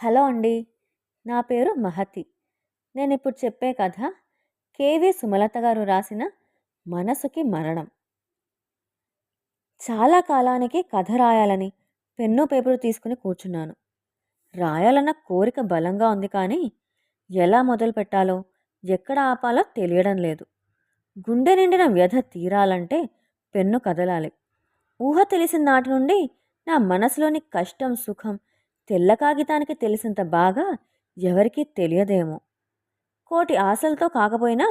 Hello అండి. నా పేరు మహతి. నేను ఇప్పుడు చెప్పే కథ కేవి సుమలత గారు రాసిన మనసుకి మరణం. చాలా కాలానికి కథ రాయాలని పెన్ను పేపరు తీసుకుని కూర్చున్నాను. రాయాలన్న కోరిక బలంగా ఉంది కానీ ఎలా మొదలు పెట్టాలో ఎక్కడ ఆపాలో తెలియడం లేదు. గుండె నిండిన వ్యధ తీరాలంటే పెన్ను కదలాలి. ఊహ తెలిసిన నాటి నుండి నా మనసులోని కష్టం సుఖం తెల్ల కాగితానికి తెలిసినంత బాగా ఎవరికీ తెలియదేమో. కోటి ఆశలతో కాకపోయినా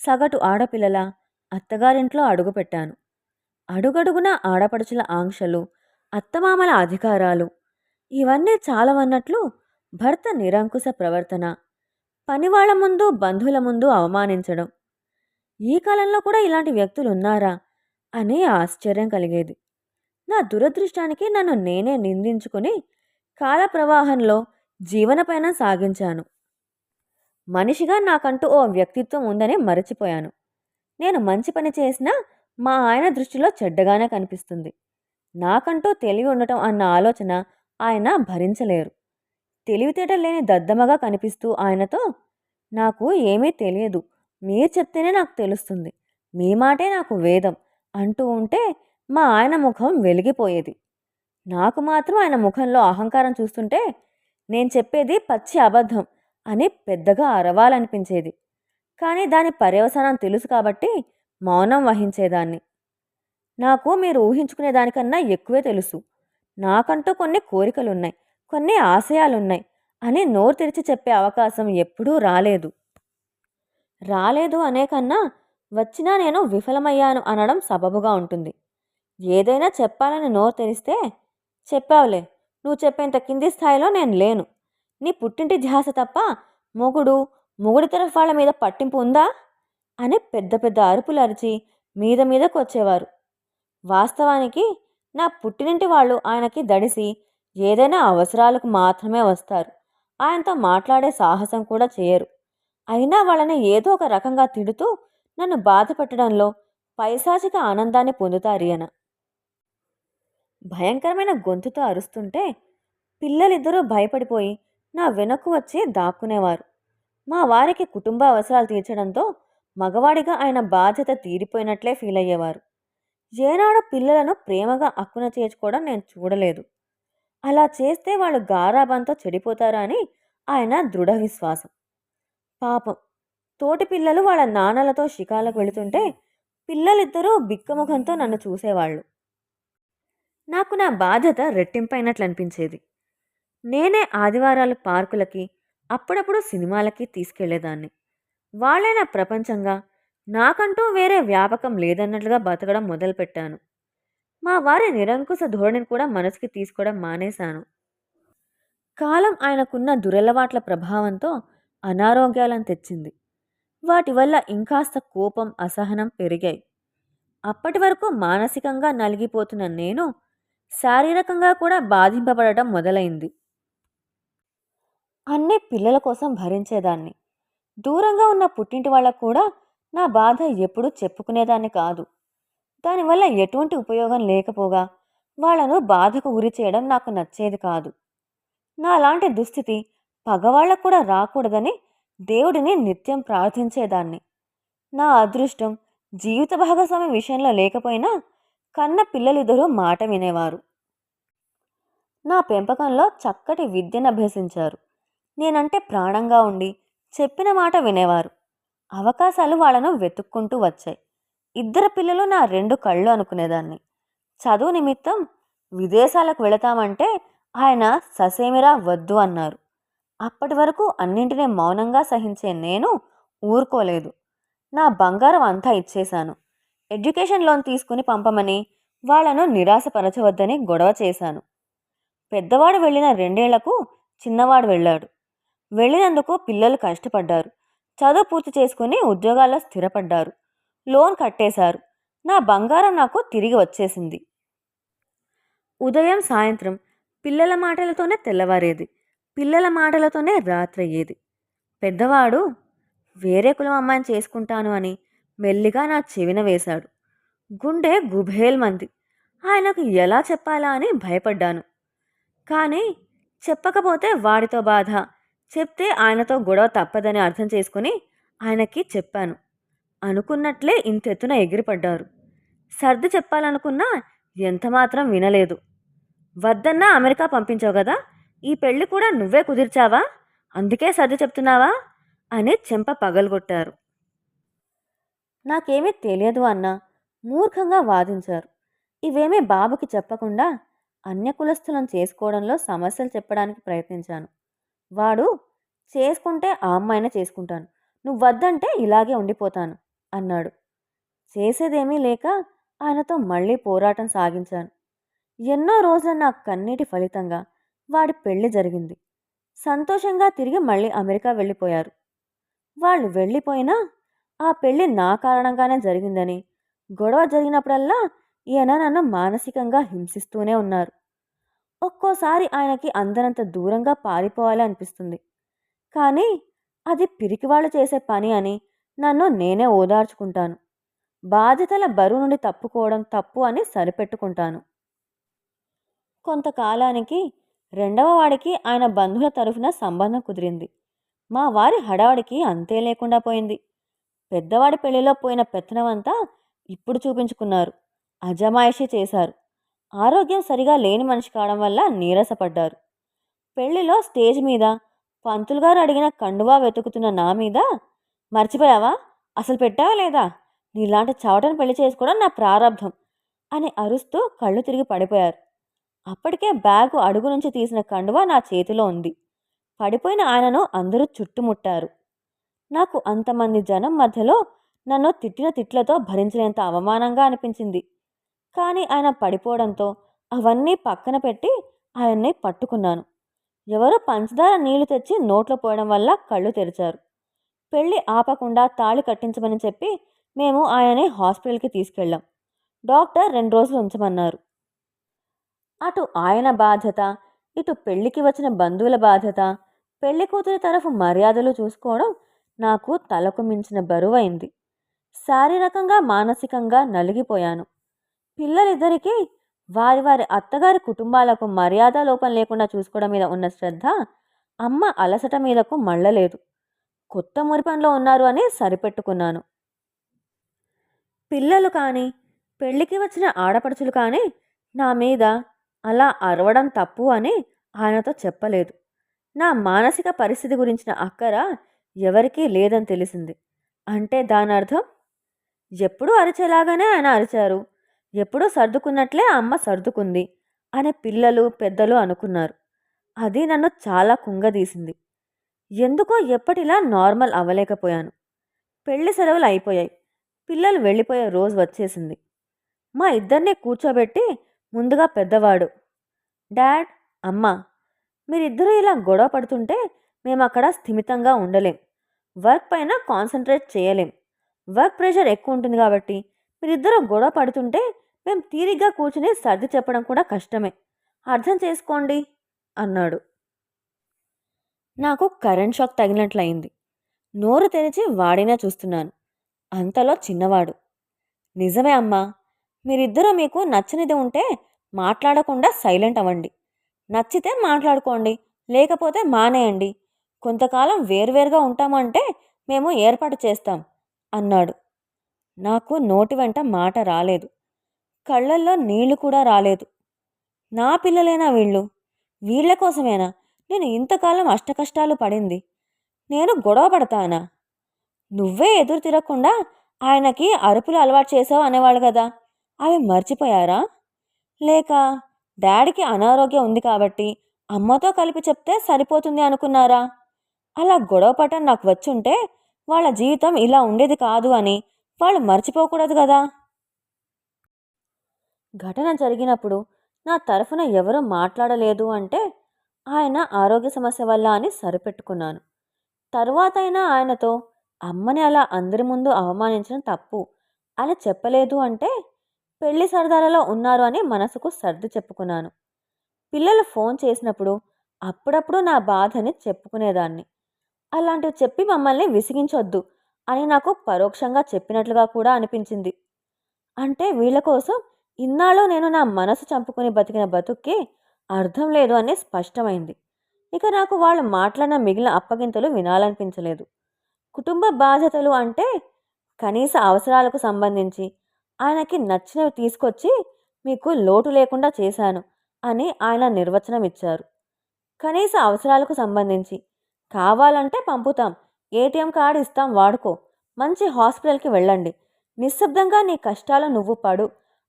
సగటు ఆడపిల్లల అత్తగారింట్లో అడుగుపెట్టాను. అడుగడుగున ఆడపడుచుల ఆంక్షలు అత్తమామల అధికారాలు ఇవన్నీ చాలవన్నట్లు భర్త నిరంకుశ ప్రవర్తన పనివాళ్ళ ముందు బంధువుల ముందు అవమానించడం. ఈ కాలంలో కూడా ఇలాంటి వ్యక్తులు ఉన్నారా అనే ఆశ్చర్యం కలిగేది. నా దురదృష్టానికి నన్ను నేనే నిందించుకుని కాల ప్రవాహంలో జీవనపైన సాగించాను. మనిషిగా నాకంటూ ఓ వ్యక్తిత్వం ఉందని మరచిపోయాను. నేను మంచి పని చేసినా మా ఆయన దృష్టిలో చెడ్డగానే కనిపిస్తుంది. నాకంటూ తెలివి ఉండటం అన్న ఆలోచన ఆయన భరించలేరు. తెలివితేట లేని దద్దమగా కనిపిస్తూ ఆయనతో నాకు ఏమీ తెలియదు. మీరు చెప్తేనే నాకు తెలుస్తుంది. మీ మాటే నాకు వేదం అంటూ ఉంటే మా ఆయన ముఖం వెలిగిపోయేది. నాకు మాత్రం ఆయన ముఖంలో అహంకారం చూస్తుంటే నేను చెప్పేది పచ్చి అబద్ధం అని పెద్దగా అరవాలనిపించేది. కానీ దాని పర్యవసానం తెలుసు కాబట్టి మౌనం వహించేదాన్ని. నాకు మీరు ఊహించుకునే దానికన్నా ఎక్కువే తెలుసు. నాకంటూ కొన్ని కోరికలున్నాయి కొన్ని ఆశయాలున్నాయి అని నోరు తెరిచి చెప్పే అవకాశం ఎప్పుడూ రాలేదు. రాలేదు అనే కన్నా వచ్చినా నేను విఫలమయ్యాను అనడం సబబుగా ఉంటుంది. ఏదైనా చెప్పాలని నోరు తెరిస్తే చెప్పావులే. నువ్వు చెప్పేంత కింది స్థాయిలో నేను లేను. నీ పుట్టింటి ధ్యాస తప్ప మొగుడు మొగుడి తరఫు వాళ్ళ మీద పట్టింపు ఉందా? అని పెద్ద పెద్ద అరుపులు అరిచి మీద మీదకు వచ్చేవారు. వాస్తవానికి నా పుట్టినింటి వాళ్ళు ఆయనకి దడిసి ఏదైనా అవసరాలకు మాత్రమే వస్తారు. ఆయనతో మాట్లాడే సాహసం కూడా చేయరు. అయినా వాళ్ళని ఏదో ఒక రకంగా తిడుతూ నన్ను బాధ పెట్టడంలో పైశాచిక ఆనందాన్ని పొందుతారియన భయంకరమైన గొంతుతో అరుస్తుంటే పిల్లలిద్దరూ భయపడిపోయి నా వెనక్కు వచ్చి దాక్కునేవారు. మా వారికి కుటుంబ అవసరాలు తీర్చడంతో మగవాడిగా ఆయన బాధ్యత తీరిపోయినట్లే ఫీల్ అయ్యేవారు. ఏనాడు పిల్లలను ప్రేమగా అక్కున చేర్చుకోవడం నేను చూడలేదు. అలా చేస్తే వాళ్ళు గారాబంతో చెడిపోతారా అని ఆయన దృఢ విశ్వాసం. పాపం. తోటి పిల్లలు వాళ్ళ నాన్నలతో షికాలకు వెళుతుంటే పిల్లలిద్దరూ బిక్కముఖంతో నన్ను చూసేవాళ్ళు. నాకు నా బాధ్యత రెట్టింపైనట్లు అనిపించేది నేనే ఆదివారాలు పార్కులకి అప్పుడప్పుడు సినిమాలకి తీసుకెళ్ళేదాన్ని వాళ్ళే నా ప్రపంచంగా నాకంటూ వేరే వ్యాపకం లేదన్నట్లుగా బతకడం మొదలుపెట్టాను. మా వారి నిరంకుశ ధోరణిని కూడా మనసుకి తీసుకోవడం మానేశాను. కాలం ఆయనకున్న దురలవాట్ల ప్రభావంతో అనారోగ్యాలను తెచ్చింది. వాటి వల్ల ఇంకాస్త కోపం అసహనం పెరిగాయి. అప్పటి వరకు మానసికంగా నలిగిపోతున్న నేను శారీరకంగా కూడా బాధింపబడటం మొదలైంది. అన్నీ పిల్లల కోసం భరించేదాన్ని. దూరంగా ఉన్న పుట్టింటి వాళ్ళకు కూడా నా బాధ ఎప్పుడూ చెప్పుకునేదాన్ని కాదు. దానివల్ల ఎటువంటి ఉపయోగం లేకపోగా వాళ్ళను బాధకు గురి చేయడం నాకు నచ్చేది కాదు. నాలాంటి దుస్థితి పగవాళ్ళకు కూడా రాకూడదని దేవుడిని నిత్యం ప్రార్థించేదాన్ని. నా అదృష్టం జీవిత భాగస్వామి విషయంలో లేకపోయినా కన్న పిల్లలిద్దరూ మాట వినేవారు. నా పెంపకంలో చక్కటి విద్యను అభ్యసించారు. నేనంటే ప్రాణంగా ఉండి చెప్పిన మాట వినేవారు. అవకాశాలు వాళ్ళను వెతుక్కుంటూ వచ్చాయి. ఇద్దరు పిల్లలు నా రెండు కళ్ళు అనుకునేదాన్ని. చదువు నిమిత్తం విదేశాలకు వెళతామంటే ఆయన ససేమిరా వద్దు అన్నారు. అప్పటి వరకు అన్నింటినీ మౌనంగా సహించే నేను ఊరుకోలేదు. నా బంగారం అంతా ఇచ్చేశాను. ఎడ్యుకేషన్ లోన్ తీసుకుని పంపమని వాళ్ళను నిరాశపరచవద్దని గొడవ చేశాను. పెద్దవాడు వెళ్ళిన రెండేళ్ళకు చిన్నవాడు వెళ్ళాడు. వెళ్ళినందుకు పిల్లలు కష్టపడ్డారు. చదువు పూర్తి చేసుకుని ఉద్యోగాల్లో స్థిరపడ్డారు. లోన్ కట్టేశారు. నా బంగారం నాకు తిరిగి వచ్చేసింది. ఉదయం సాయంత్రం పిల్లల మాటలతోనే తెల్లవారేది. పిల్లల మాటలతోనే రాత్రయ్యేది. పెద్దవాడు వేరే కులం అమ్మాయిని చేసుకుంటాను అని మెల్లిగా నా చెవిన వేశాడు. గుండె గుభేల్మంది. ఆయనకు ఎలా చెప్పాలా అని భయపడ్డాను. కానీ చెప్పకపోతే వాడితో బాధ. చెప్తే ఆయనతో గొడవ తప్పదని అర్థం చేసుకుని ఆయనకి చెప్పాను. అనుకున్నట్లే ఇంతెత్తున ఎగిరిపడ్డారు. సర్ది చెప్పాలనుకున్నా ఎంతమాత్రం వినలేదు. వద్దన్నా అమెరికా పంపించావు కదా? ఈ పెళ్ళి కూడా నువ్వే కుదిర్చావా? అందుకే సర్ది చెప్తున్నావా? అని చెంప పగలగొట్టారు. నాకేమీ తెలియదు అన్న మూర్ఖంగా వాదించారు. ఇవేమీ బాబుకి చెప్పకుండా అన్య చేసుకోవడంలో సమస్యలు చెప్పడానికి ప్రయత్నించాను. వాడు చేసుకుంటే ఆ అమ్మాయినే చేసుకుంటాను. నువ్వు వద్దంటే ఇలాగే ఉండిపోతాను అన్నాడు. చేసేదేమీ లేక ఆయనతో మళ్ళీ పోరాటం సాగించాను. ఎన్నో రోజుల నా కన్నీటి ఫలితంగా వాడి పెళ్ళి జరిగింది. సంతోషంగా తిరిగి మళ్ళీ అమెరికా వెళ్ళిపోయారు. వాళ్ళు వెళ్ళిపోయినా ఆ పెళ్ళి నా కారణంగానే జరిగిందని. గొడవ జరిగినప్పుడల్లా ఈయన నన్ను మానసికంగా హింసిస్తూనే ఉన్నారు. ఒక్కోసారి ఆయనకి అందరంత దూరంగా పారిపోవాలి అనిపిస్తుంది. కానీ అది పిరికివాళ్ళు చేసే పని అని నన్ను నేనే ఓదార్చుకుంటాను. బాధ్యతల బరువు నుండి తప్పుకోవడం తప్పు అని సరిపెట్టుకుంటాను. కొంతకాలానికి రెండవ వాడికి ఆయన బంధువుల తరఫున సంబంధం కుదిరింది. మా వారి హడావడికి అంతే లేకుండా పోయింది. పెద్దవాడి పెళ్ళిలో పోయిన పెత్తనమంతా ఇప్పుడు చూపించుకున్నారు. అజమాయిషీ చేశారు. ఆరోగ్యం సరిగా లేని మనిషి కావడం వల్ల నీరసపడ్డారు. పెళ్ళిలో స్టేజ్ మీద పంతులు గారు అడిగిన కండువా వెతుకుతున్న నా మీద మర్చిపోయావా? అసలు పెట్టావా లేదా? నీలాంటి చవటను పెళ్ళి చేసుకోవడం నా ప్రారంధం అని అరుస్తూ కళ్ళు తిరిగి పడిపోయారు. అప్పటికే బ్యాగు అడుగు నుంచి తీసిన కండువా నా చేతిలో ఉంది. పడిపోయిన ఆయనను అందరూ చుట్టుముట్టారు. నాకు అంతమంది జనం మధ్యలో నన్ను తిట్టిన తిట్లతో భరించలేంత అవమానంగా అనిపించింది. కానీ ఆయన పడిపోవడంతో అవన్నీ పక్కన పెట్టి ఆయన్ని పట్టుకున్నాను. ఎవరో పంచదార నీళ్ళు తెచ్చి నోట్లో పోయడం వల్ల కళ్ళు తెరిచారు. పెళ్ళి ఆపకుండా తాళి కట్టించమని చెప్పి మేము ఆయన్ని హాస్పిటల్కి తీసుకెళ్ళాం. డాక్టర్ రెండు రోజులు ఉంచమన్నారు. అటు ఆయన బాధ్యత ఇటు పెళ్ళికి వచ్చిన బంధువుల బాధ్యత పెళ్ళి కూతురి తరఫు మర్యాదలు చూసుకోవడం నాకు తలకు మించిన బరువైంది. శారీరకంగా మానసికంగా నలిగిపోయాను. పిల్లలిద్దరికీ వారి వారి అత్తగారి కుటుంబాలకు మర్యాద లోపం లేకుండా చూసుకోవడం మీద ఉన్న శ్రద్ధ అమ్మ అలసట మీదకు మళ్ళలేదు. కొత్త మురిపంలో ఉన్నారు అని సరిపెట్టుకున్నాను. పిల్లలు కానీ పెళ్ళికి వచ్చిన ఆడపడుచులు కానీ నా మీద అలా అరవడం తప్పు అని ఆయనతో చెప్పలేదు. నా మానసిక పరిస్థితి గురించిన అక్కర ఎవరికీ లేదని తెలిసింది. అంటే దాని అర్థం? ఎప్పుడూ అరిచేలాగానే ఆయన అరిచారు. ఎప్పుడూ సర్దుకున్నట్లే అమ్మ సర్దుకుంది అనే పిల్లలు పెద్దలు అనుకున్నారు. అది నన్ను చాలా కుంగదీసింది. ఎందుకో ఎప్పటిలా నార్మల్ అవ్వలేకపోయాను. పెళ్ళి సెలవులు అయిపోయాయి. పిల్లలు వెళ్ళిపోయే రోజు వచ్చేసింది. మా ఇద్దరిని కూర్చోబెట్టి ముందుగా పెద్దవాడు డాడ్ అమ్మ మీరిద్దరూ ఇలా గొడవ పడుతుంటే మేము అక్కడ స్థిమితంగా ఉండలేం. వర్క్ పైన కాన్సన్ట్రేట్ చేయలేం. వర్క్ ప్రెషర్ ఎక్కువ ఉంటుంది కాబట్టి మీరిద్దరూ గొడవ పడుతుంటే మేము తీరిగ్గా కూర్చుని సర్ది చెప్పడం కూడా కష్టమే. అర్థం చేసుకోండి అన్నాడు. నాకు కరెంట్ షాక్ తగినట్లయింది నోరు తెరిచి వాడినా చూస్తున్నాను. అంతలో చిన్నవాడు. నిజమే అమ్మా మీరిద్దరూ మీకు నచ్చనిది ఉంటే మాట్లాడకుండా సైలెంట్ అవ్వండి. నచ్చితే మాట్లాడుకోండి లేకపోతే మానేయండి. కొంతకాలం వేరువేరుగా ఉంటామంటే మేము ఏర్పాటు చేస్తాం అన్నాడు. నాకు నోటి వెంట మాట రాలేదు. కళ్ళల్లో నీళ్ళు కూడా రాలేదు. నా పిల్లలేనా వీళ్ళు? వీళ్ళ కోసమేనా? నేను ఇంతకాలం అష్టకష్టాలు పడింది. నేను గొడవ పడతానా? నువ్వే ఎదురు తిరగకుండా ఆయనకి అరుపులు అలవాటు చేసావు అనేవాళ్ళు కదా. అవి మర్చిపోయారా? లేక డాడీకి అనారోగ్యం ఉంది కాబట్టి అమ్మతో కలిపి చెప్తే సరిపోతుంది అనుకున్నారా? అలా గొడవ పట్టం నాకు వచ్చుంటే వాళ్ళ జీవితం ఇలా ఉండేది కాదు అని వాళ్ళు మర్చిపోకూడదు కదా. ఘటన జరిగినప్పుడు నా తరఫున ఎవరూ మాట్లాడలేదు అంటే ఆయన ఆరోగ్య సమస్య వల్ల అని సరిపెట్టుకున్నాను. తరువాతైనా ఆయనతో అమ్మని అలా అందరి ముందు అవమానించడం తప్పు అలా చెప్పలేదు అంటే పెళ్ళి సరదాలలో ఉన్నారు అని మనసుకు సర్ది చెప్పుకున్నాను. పిల్లలు ఫోన్ చేసినప్పుడు అప్పుడప్పుడు నా బాధని చెప్పుకునేదాన్ని. అలాంటివి చెప్పి మమ్మల్ని విసిగించొద్దు అని నాకు పరోక్షంగా చెప్పినట్లుగా కూడా అనిపించింది. అంటే వీళ్ళ కోసం ఇన్నాళ్ళు నేను నా మనసు చంపుకుని బతికిన బతుక్కి అర్థం లేదు అని స్పష్టమైంది. ఇక నాకు వాళ్ళు మాట్లాడిన మిగిలిన అప్పగింతలు వినాలనిపించలేదు. కుటుంబ బాధ్యతలు అంటే కనీస అవసరాలకు సంబంధించి ఆయనకి నచ్చినవి తీసుకొచ్చి మీకు లోటు లేకుండా చేశాను అని ఆయన నిర్వచనం ఇచ్చారు. కనీస అవసరాలకు సంబంధించి కావాలంటే పంపుతాం. ఏటీఎం కార్డు ఇస్తాం వాడుకో. మంచి హాస్పిటల్కి వెళ్ళండి. నిశ్శబ్దంగా నీ కష్టాలు నువ్వు పడు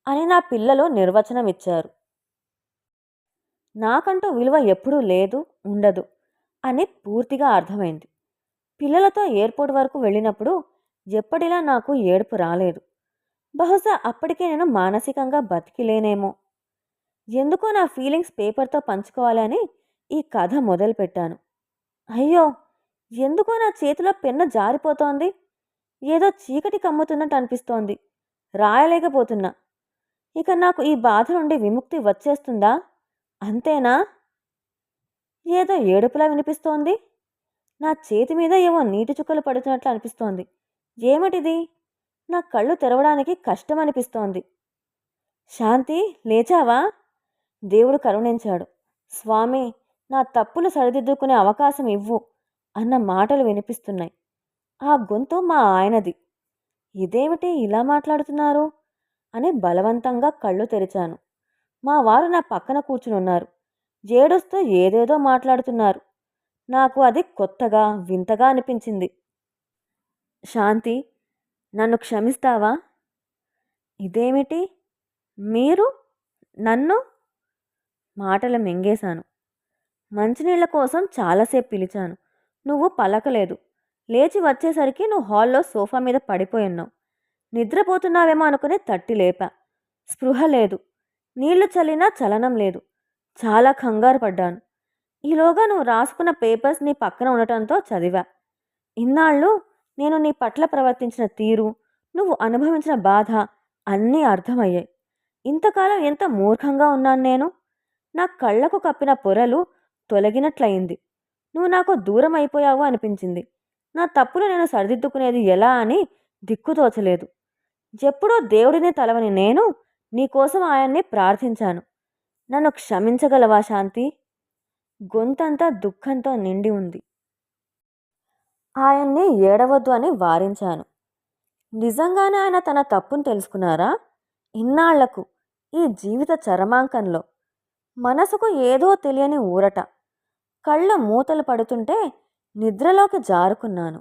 అని నా పిల్లలు నిర్వచనం ఇచ్చారు నాకంటూ విలువ ఎప్పుడూ లేదు ఉండదు అని పూర్తిగా అర్థమైంది. పిల్లలతో ఎయిర్పోర్ట్ వరకు వెళ్ళినప్పుడు ఎప్పటిలా నాకు ఏడుపు రాలేదు. బహుశా అప్పటికే నేను మానసికంగా బతికిలేనేమో. ఎందుకో నా ఫీలింగ్స్ పేపర్తో పంచుకోవాలని ఈ కథ మొదలుపెట్టాను. అయ్యో! ఎందుకో నా చేతిలో పెన్ను జారిపోతోంది. ఏదో చీకటి కమ్ముతున్నట్టు అనిపిస్తోంది. రాయలేకపోతున్నా. ఇక నాకు ఈ బాధ నుండి విముక్తి వచ్చేస్తుందా? అంతేనా? ఏదో ఏడుపులా వినిపిస్తోంది. నా చేతి మీద ఏవో నీటి చుక్కలు పడుతున్నట్లు అనిపిస్తోంది. ఏమిటిది? నా కళ్ళు తెరవడానికి కష్టం అనిపిస్తోంది. శాంతి లేచావా? దేవుడు కరుణించాడు. స్వామి నా తప్పులు సరిదిద్దుకునే అవకాశం ఇవ్వు అన్న మాటలు వినిపిస్తున్నాయి. ఆ గొంతు మా ఆయనది. ఇదేమిటి ఇలా మాట్లాడుతున్నారు? అని బలవంతంగా కళ్ళు తెరిచాను. మా వారు నా పక్కన కూర్చునున్నారు. ఏడుస్తూ ఏదేదో మాట్లాడుతున్నారు. నాకు అది కొత్తగా వింతగా అనిపించింది. శాంతి నన్ను క్షమిస్తావా? ఇదేమిటి? మీరు? నన్ను? మాటలు మింగేశాను. మంచినీళ్ళ కోసం చాలాసేపు పిలిచాను. నువ్వు పలకలేదు. లేచి వచ్చేసరికి నువ్వు హాల్లో సోఫా మీద పడిపోయి ఉన్నావు. నిద్రపోతున్నావేమో అనుకుని తట్టి లేపా. స్పృహ లేదు. నీళ్ళు చల్లినా చలనం లేదు. చాలా కంగారు పడ్డాను. ఈలోగా నువ్వు రాసుకున్న పేపర్స్ నీ పక్కన ఉండటంతో చదివా. ఇన్నాళ్ళు నేను నీ పట్ల ప్రవర్తించిన తీరు నువ్వు అనుభవించిన బాధ అన్నీ అర్థమయ్యాయి. ఇంతకాలం ఎంత మూర్ఖంగా ఉన్నాను నేను? నా కళ్ళకు కప్పిన పొరలు తొలగినట్లయింది. నువ్వు నాకు దూరం అయిపోయావు అనిపించింది. నా తప్పులు నేను సరిదిద్దుకునేది ఎలా అని దిక్కుతోచలేదు ఎప్పుడో దేవుడిని తలవని నేను నీకోసం ఆయన్ని ప్రార్థించాను. నన్ను క్షమించగలవా శాంతి? గొంతంతా దుఃఖంతో నిండి ఉంది. ఆయన్ని ఏడవద్దు అని వారించాను. నిజంగానే ఆయన తన తప్పును తెలుసుకున్నారా? ఇన్నాళ్ళకు ఈ జీవిత చరమాంకంలో మనసుకు ఏదో తెలియని ఊరట. కళ్ళ మూతలు పడుతుంటే నిద్రలోకి జారుకున్నాను.